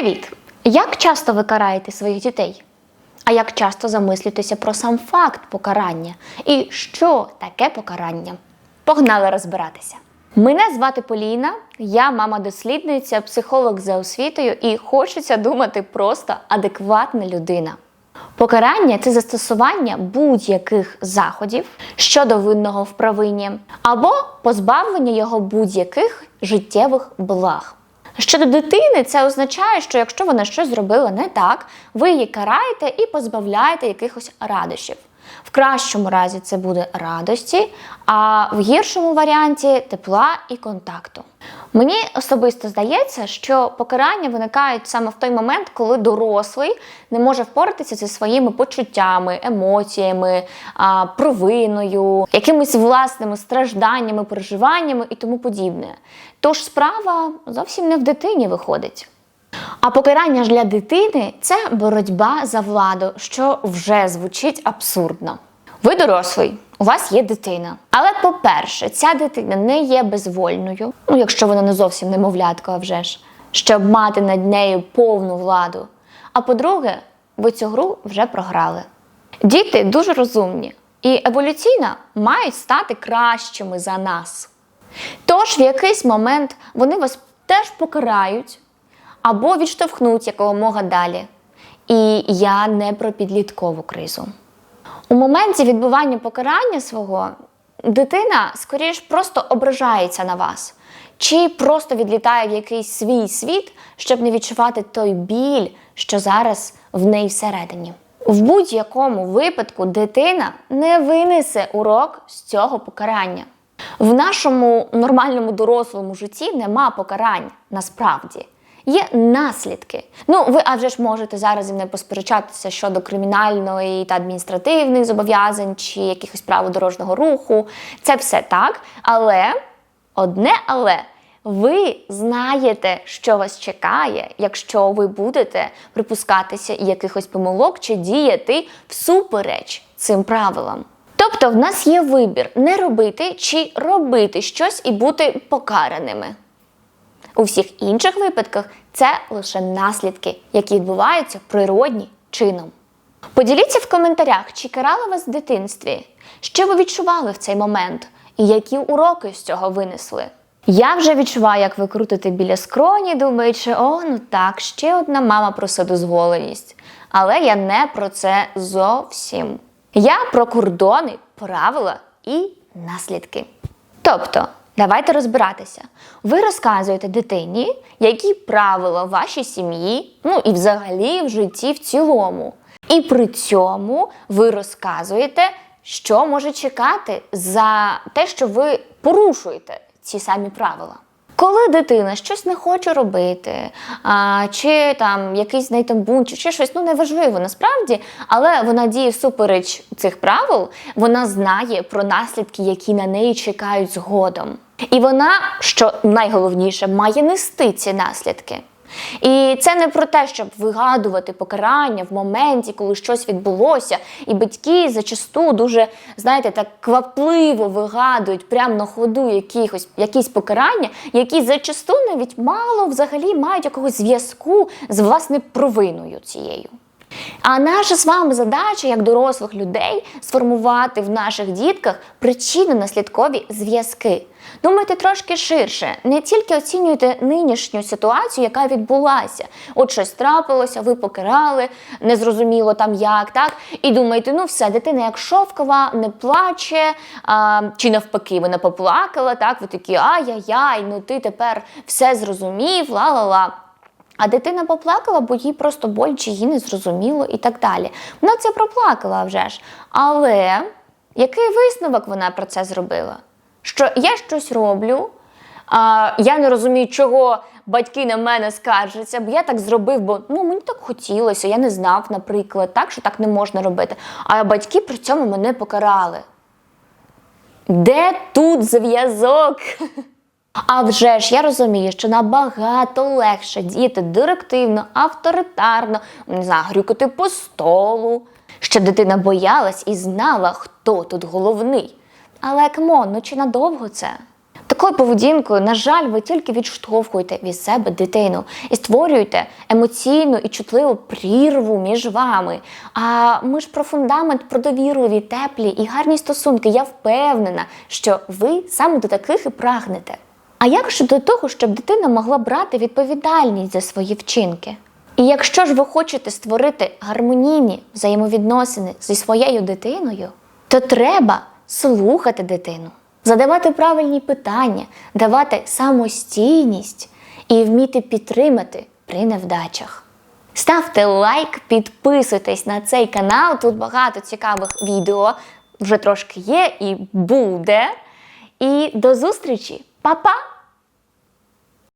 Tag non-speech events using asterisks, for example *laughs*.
Привіт! Як часто ви караєте своїх дітей? А як часто замислюєтеся про сам факт покарання? І що таке покарання? Погнали розбиратися. Мене звати Поліна, я мама-дослідниця, психолог за освітою і хочеться думати просто адекватна людина. Покарання це застосування будь-яких заходів щодо винного в провині або позбавлення його будь-яких життєвих благ. Щодо дитини, це означає, що якщо вона щось зробила не так, ви її караєте і позбавляєте якихось радощів. В кращому разі це буде радості, а в гіршому варіанті тепла і контакту. Мені особисто здається, що покарання виникають саме в той момент, коли дорослий не може впоратися зі своїми почуттями, емоціями, провиною, якимись власними стражданнями, переживаннями і тому подібне. Тож справа зовсім не в дитині виходить. А покарання ж для дитини це боротьба за владу, що вже звучить абсурдно. Ви дорослий, у вас є дитина. Але, по-перше, ця дитина не є безвольною, ну якщо вона не зовсім немовлятка, а вже ж, щоб мати над нею повну владу. А по-друге, ви цю гру вже програли. Діти дуже розумні і еволюційно мають стати кращими за нас. Тож в якийсь момент вони вас теж покарають або відштовхнуть якомога далі. І я не про підліткову кризу. У моменті відбування покарання свого дитина, скоріш, просто ображається на вас, чи просто відлітає в якийсь свій світ, щоб не відчувати той біль, що зараз в неї всередині. В будь-якому випадку дитина не винесе урок з цього покарання. В нашому нормальному дорослому житті нема покарань насправді. Є наслідки. Ну, ви а вже ж можете зараз зі мною посперечатися щодо кримінальної та адміністративних зобов'язань чи якихось правил дорожнього руху. Це все так. Але одне але. Ви знаєте, що вас чекає, якщо ви будете припускатися якихось помилок чи діяти всупереч цим правилам. Тобто в нас є вибір не робити чи робити щось і бути покараними. У всіх інших випадках це лише наслідки, які відбуваються природні чином. Поділіться в коментарях, чи карали вас в дитинстві, що ви відчували в цей момент, і які уроки з цього винесли. Я вже відчуваю, як ви крутите біля скроні, думаючи, о, ну так, ще одна мама про вседозволеність. Але я не про це зовсім. Я про кордони, правила і наслідки. Тобто, давайте розбиратися. Ви розказуєте дитині, які правила вашій сім'ї, ну і взагалі в житті в цілому. І при цьому ви розказуєте, що може чекати за те, що ви порушуєте ці самі правила. Коли дитина щось не хоче робити, а, чи там якийсь неї там бунт, чи щось, ну неважливо насправді, але вона діє всупереч цих правил, вона знає про наслідки, які на неї чекають згодом. І вона, що найголовніше, має нести ці наслідки. І це не про те, щоб вигадувати покарання в моменті, коли щось відбулося, і батьки зачасту дуже, знаєте, так квапливо вигадують прямо на ходу якихось, якісь покарання, які зачасту навіть мало взагалі мають якогось зв'язку з власне провиною цією. А наша з вами задача, як дорослих людей, сформувати в наших дітках причинно-наслідкові зв'язки. Думайте трошки ширше, не тільки оцінюйте нинішню ситуацію, яка відбулася. От щось трапилося, ви покарали, незрозуміло там як, так? І думаєте, ну все, дитина як шовкова, не плаче, а, чи навпаки, вона поплакала, так? Ви такі ай-яй-яй, ну ти тепер все зрозумів, ла-ла-ла. А дитина поплакала, бо їй просто боляче, їй не зрозуміло і так далі. Вона це проплакала вже ж. Але який висновок вона про це зробила? Що я щось роблю, а, я не розумію, чого батьки на мене скаржаться, бо я так зробив, бо ну, мені так хотілося, я не знав, наприклад, так, що так не можна робити. А батьки при цьому мене покарали. Де тут зв'язок? *laughs* А вже ж я розумію, що набагато легше діяти директивно, авторитарно, не знаю, грюкати по столу, щоб дитина боялась і знала, хто тут головний. Але камон, ну чи надовго це? Такою поведінкою, на жаль, ви тільки відштовхуєте від себе дитину і створюєте емоційну і чутливу прірву між вами. А ми ж про фундамент, про довірливі, теплі і гарні стосунки. Я впевнена, що ви саме до таких і прагнете. А як щодо того, щоб дитина могла брати відповідальність за свої вчинки? І якщо ж ви хочете створити гармонійні взаємовідносини зі своєю дитиною, то треба слухати дитину, задавати правильні питання, давати самостійність і вміти підтримати при невдачах. Ставте лайк, підписуйтесь на цей канал. Тут багато цікавих відео вже трошки є і буде. І до зустрічі, 빠빠?